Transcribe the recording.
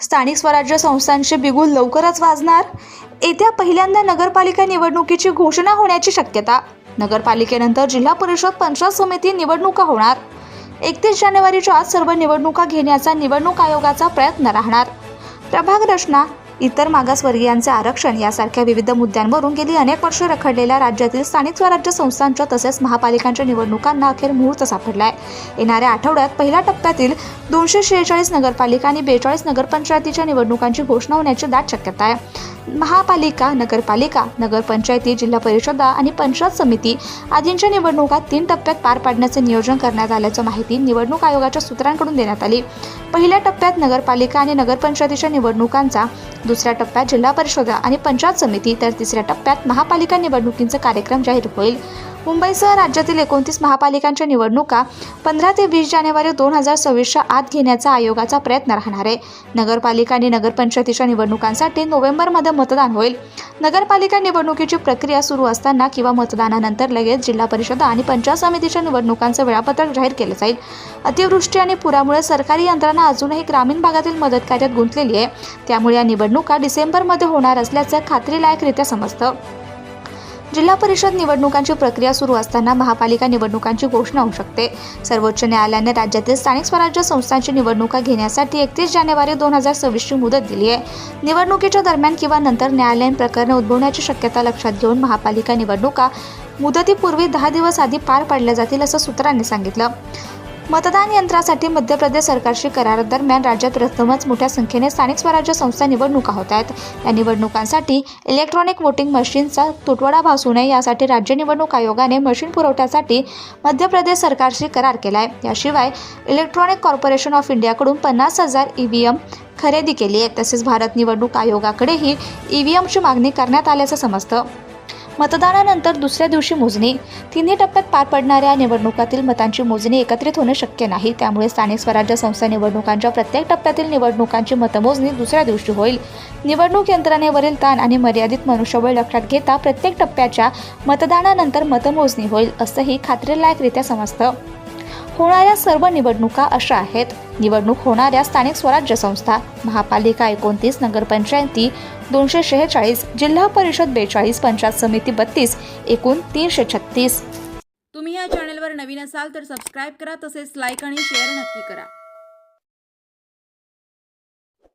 स्थानिक स्वराज्य संस्थांचे बिगुल लवकरच वाजणार? येत्या पहिल्यांदा नगरपालिका निवडणुकीची घोषणा होण्याची शक्यता? नगरपालिकेनंतर जिल्हा परिषद पंचायत समिती निवडणुका होणार? एकतीस जानेवारीच्या आज सर्व निवडणुका घेण्याचा निवडणूक आयोगाचा प्रयत्न राहणार? प्रभाग रचना इतर मागासवर्गीयांचे आरक्षण यासारख्या विविध मुद्द्यांवरून गेली अनेक वर्षे रखडलेल्या राज्यातील स्थानिक स्वराज्य संस्थांच्या तसेच महापालिकांच्या निवडणुकांना अखेर मुहूर्त सापडलाय. येणाऱ्या आठवड्यात पहिल्या टप्प्यातील दोनशे शेहेचाळीस नगरपालिका आणि बेचाळीस नगरपंचायतीच्या निवडणुकांची घोषणा होण्याची दाट शक्यता आहे. महापालिका नगरपालिका नगरपंचायती जिल्हा परिषदा आणि पंचायत समिती आदींच्या निवडणुका तीन टप्प्यात पार पाडण्याचे नियोजन करण्यात आल्याचं माहिती निवडणूक आयोगाच्या सूत्रांकडून देण्यात आली. पहिल्या टप्प्यात नगरपालिका आणि नगरपंचायतीच्या निवडणुकांचा दुसऱ्या टप्प्यात जिल्हा परिषदा आणि पंचायत समिती तर तिसऱ्या टप्प्यात महापालिका निवडणुकींचा कार्यक्रम जाहीर होईल. मुंबईसह राज्यातील एकोणतीस महापालिकांच्या निवडणुका पंधरा ते वीस जानेवारी दोन हजार सव्वीसच्या आत घेण्याचा आयोगाचा प्रयत्न राहणार आहे. नगरपालिका आणि नगरपंचायतीच्या निवडणुकांसाठी नोव्हेंबरमध्ये मतदान होईल. नगरपालिका निवडणुकीची प्रक्रिया सुरू असताना किंवा मतदानानंतर लगेच जिल्हा परिषद आणि पंचायत समितीच्या निवडणुकांचं वेळापत्रक जाहीर केलं जाईल. अतिवृष्टी आणि पुरामुळे सरकारी यंत्रणा अजूनही ग्रामीण भागातील मदत कार्यात गुंतलेली आहे. त्यामुळे या निवडणुका डिसेंबरमध्ये होणार असल्याचं खात्रीलायकरित्या समजतं. जिल्हा परिषद निवडणुकांची प्रक्रिया सुरू असताना महापालिका निवडणुकांची घोषणा होऊ शकते. सर्वोच्च न्यायालयाने राज्यातील स्थानिक स्वराज्य संस्थांची निवडणुका घेण्यासाठी एकतीस जानेवारी दोन हजार सव्वीसची मुदत दिली आहे. निवडणुकीच्या दरम्यान किंवा नंतर न्यायालयीन प्रकरणे उद्भवण्याची शक्यता लक्षात घेऊन महापालिका निवडणुका मुदतीपूर्वी दहा दिवस आधी पार पाडल्या जातील असं सूत्रांनी सांगितलं. मतदान यंत्रासाठी मध्य प्रदेश सरकारशी करारादरम्यान राज्यात प्रथमच मोठ्या संख्येने स्थानिक स्वराज्य संस्था निवडणुका होत आहेत. या निवडणुकांसाठी इलेक्ट्रॉनिक वोटिंग मशीनचा तुटवडा भासू नये यासाठी राज्य निवडणूक आयोगाने मशीन पुरवठ्यासाठी मध्य प्रदेश सरकारशी करार केला आहे याशिवाय इलेक्ट्रॉनिक कॉर्पोरेशन ऑफ इंडियाकडून पन्नास हजार ई व्ही एम खरेदी केली आहे. तसेच भारत निवडणूक आयोगाकडेही ई व्ही एमची मागणी करण्यात आल्याचं समजतं. मतदानानंतर दुसऱ्या दिवशी मोजणी. तिन्ही टप्प्यात पार पडणाऱ्या निवडणुकातील मतांची मोजणी एकत्रित होणं शक्य नाही. त्यामुळे स्थानिक स्वराज्य संस्था निवडणुकांच्या प्रत्येक टप्प्यातील निवडणुकांची मतमोजणी दुसऱ्या दिवशी होईल. निवडणूक यंत्रणेवरील ताण आणि मर्यादित मनुष्यबळ लक्षात घेता प्रत्येक टप्प्याच्या मतदानानंतर मतमोजणी होईल असंही खात्रीलायकरित्या समजतं. होणाऱ्या सर्व निवडणुका अशा आहेत. निवडणूक होणाऱ्या स्थानिक स्वराज्य संस्था महापालिका एकोणतीस नगरपंचायती दोनशे शेहेचाळीस जिल्हा परिषद बेचाळीस पंचायत समिती बत्तीस एकूण तीनशे छत्तीस. तुम्ही या चॅनलवर नवीन असाल तर सबस्क्राईब करा तसेच लाईक आणि शेअर नक्की करा.